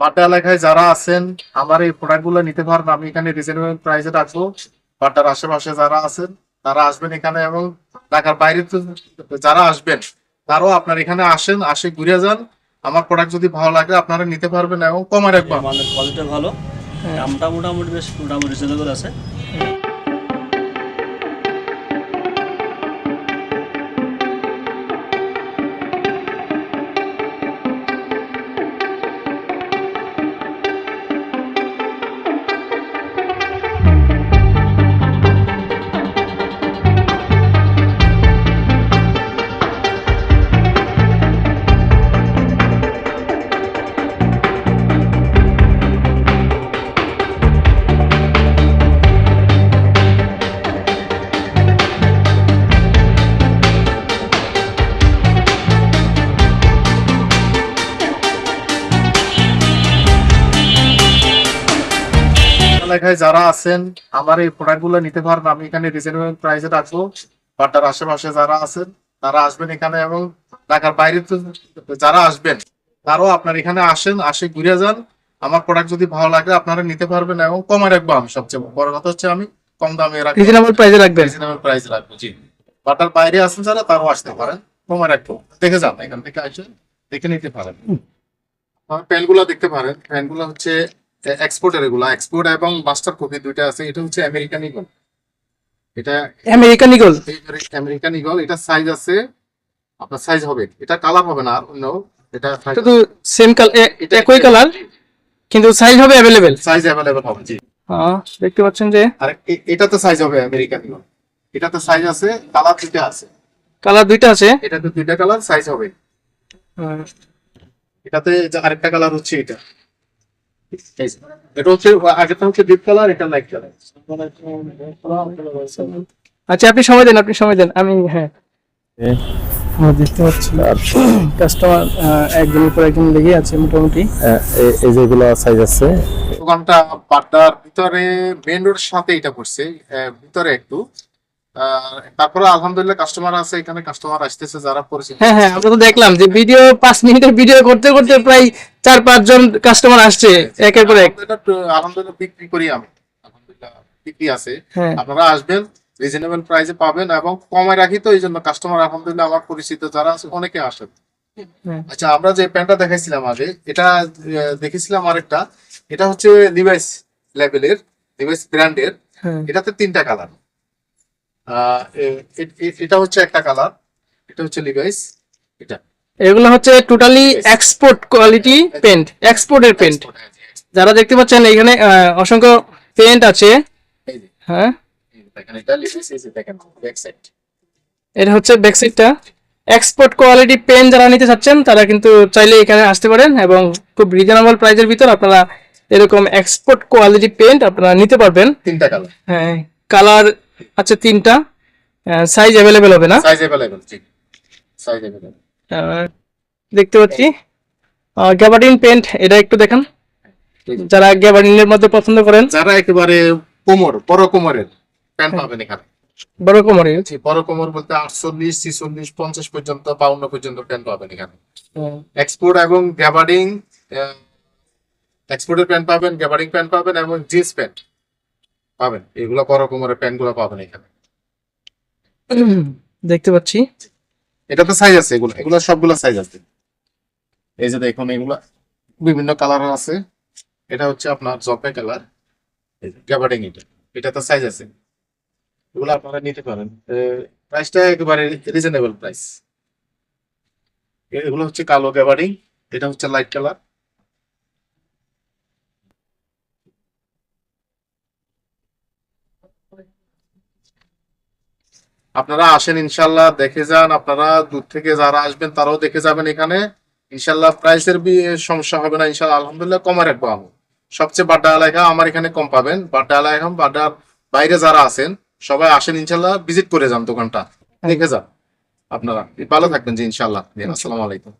বাড্ডা এলাকায় যারা আছেন আমার এই প্রোডাক্টগুলো নিতে পারেন। আমি এখানে রিজনেবল প্রাইসে রাখব। বাড্ডার আশেপাশে যারা আছেন তারা আসবেন এখানে এবং ঢাকার বাইরে যারা আসবেন তারাও আপনার এখানে আসেন আসে ঘুরে যান। আমার প্রোডাক্ট যদি ভালো লাগে আপনারা নিতে পারবেন এবং কমে রাখবেন। আমাদের কোয়ালিটি ভালো। দামটা মোটামুটি বেশ মোটামুটি রিজনেবল আছে। এলাকায় যারা আছেন আমার এই প্রোডাক্টগুলো নিতে পারেন। আমি এখানে রিজনেবল প্রাইসে রাখব। বাড্ডার আশেপাশে যারা আছেন তারা আসবেন এখানে এবং ঢাকার বাইরে তো যারা আসবেন তারাও আপনার এখানে আসেন আসে ঘুরে যান। আমার প্রোডাক্ট যদি ভালো লাগে আপনারা নিতে পারবেন এবং কমে রাখব আমি সবচেয়ে বড় কথা হচ্ছে আমি কম দামে রাখব। রিজনেবল প্রাইসে রাখবেন। রিজনেবল প্রাইস রাখব জি। বাটার বাইরে আছেন যারা তারাও আসতে পারেন কমে রাখব। দেখে যান এখান থেকে আসে দেখে নিতে পারেন। প্যানগুলা দেখতে পারেন। প্যানগুলা হচ্ছে এক্সপোর্টের এগুলা এক্সপোর্ট এবং মাস্টার কপি দুইটা আছে এটা হচ্ছে আমেরিকান ইগল এটা আমেরিকান ইগল আমেরিকান ইগল এটা সাইজ আছে আপনার সাইজ হবে এটা কালার হবে না আর অন্য এটা তো সেম কালার এটা একই কালার কিন্তু সাইজ হবে অ্যাভেলেবেল সাইজ অ্যাভেলেবল হবে জি। হ্যাঁ দেখতে পাচ্ছেন যে আর এটা তো সাইজ হবে আমেরিকান ইগল এটা তো সাইজ আছে কালার দুইটা আছে। কালার দুইটা আছে? এটা তো দুইটা কালার সাইজ হবে। এটাতে আরেকটা কালার হচ্ছে এটা। এটা হচ্ছে আগেরটা হচ্ছে ডিপ কালার এটা লাইট কালার আচ্ছা আপনি সময় দেন আপনি সময় দেন। আমি হ্যাঁ। আমরা দেখতে পাচ্ছি কাস্টমার একজনের পর একজন লেগে আছে মোটামুটি। হ্যাঁ, এই যেগুলো সাইজ আছে। দোকানটা ভিতরে মেন রোডের সাথে এটা পড়ছে ভিতরে একটু। তারপরে আলহামদুলিল্লাহ কাস্টমার আছে এখানে কাস্টমার আসতেছে যারা পরিচিত হ্যাঁ হ্যাঁ আমরা তো দেখলাম যে ভিডিও পাঁচ মিনিটের ভিডিও করতে করতে প্রায় চার পাঁচজন কাস্টমার আসছে একের পর এক। আলহামদুলিল্লাহ বিক্রি করি আমি। আলহামদুলিল্লাহ বিক্রি আছে। হ্যাঁ। আপনারা আসবেন রিজনেবল প্রাইসে পাবেন এবং কমে রাখি তো এই জন্য কাস্টমার আলহামদুলিল্লাহ আমার পরিচিত যারা আছে অনেকে আসেন। হ্যাঁ। আচ্ছা আমরা যে প্যান্টটা দেখাইছিলাম আগে এটা দেখেছিলাম আরেকটা। এটা হচ্ছে লিভাইস লেভেলের লিভাইস ব্র্যান্ডের এটাতে তিনটা কালার এটা হচ্ছে একটা কালার এটা হচ্ছে লিভাইস এটা। এগুলো হচ্ছে টোটালি এক্সপোর্ট কোয়ালিটি পেন্ট এক্সপোর্টের পেন্ট যারা দেখতে পাচ্ছেন এখানে অসংখ্য পেন্ট আছে। হ্যাঁ? এটা হচ্ছে ব্যাকসাইডটা এক্সপোর্ট কোয়ালিটি পেন যারা নিতে চাচ্ছেন তারা কিন্তু চাইলে এখানে আসতে পারেন এবং খুব রিজনেবল প্রাইসের ভিতর আপনারা এরকম এক্সপোর্ট কোয়ালিটি পেন্ট আপনারা নিতে পারবেন। তিনটা কালার হ্যাঁ কালার আচ্ছা তিনটা। সাইজ অ্যাভেলেবেল হবে না? সাইজ अवेलेबल সাইজ अवेलेबल দেখতে পাচ্ছি। গ্যাবার্ডিন পেইন্ট এটা একটু দেখেন। যারা গ্যাবার্ডিনের মধ্যে পছন্দ করেন। যারা একেবারে কোমর বড় কোমরের প্যান্ট হ্যাঁ। পাবেন এখানে। বড় কোমরে জি বড় কোমর বলতে আটচল্লিশ ছিচল্লিশ পঞ্চাশ পর্যন্ত বাউন্ন পর্যন্ত প্যান্ট পাবেন এখানে। এক্সপোর্ট এবং গ্যাবার্ডিন এক্সপোর্টের প্যান্ট পাবেন গ্যাবার্ডিং প্যান্ট পাবেন এবং জিন্স প্যান্ট। পাবেন। এগুলো বড় কোমরের প্যান্টগুলো পাবেন এখানে। দেখতে পাচ্ছি। এটা তো সাইজ আছে এগুলো এগুলো সবগুলো সাইজ আছে। এই যে দেখুন এগুলো বিভিন্ন কালার আছে। এটা হচ্ছে আপনার জপে কালার গ্যাবার্ডিং এটা। এটা তো সাইজ আছে। এগুলো আপনারা নিতে পারেন। প্রাইসটা একেবারে রিজনেবল প্রাইস এগুলো হচ্ছে কালো গ্যাবার্ডিং এটা হচ্ছে লাইট কালার আপনারা আসেন ইনশাল্লাহ দেখে যান আপনারা দূর থেকে যারা আসবেন তারাও দেখে যাবেন এখানে। ইনশাল্লাহ প্রাইসের সমস্যা হবে না ইনশাল্লাহ আলহামদুলিল্লাহ কমে রাখব আমি। সবচেয়ে বাড্ডা এলাকা আমার এখানে কম পাবেন। বাড্ডা এলাকা বাড্ডার বাইরে যারা আছেন সবাই আসেন ইনশাল্লাহ ভিজিট করে যান দোকানটা। দেখে যান আপনারা। ভালো থাকবেন জি ইনশাল্লাহ আসসালামু আলাইকুম।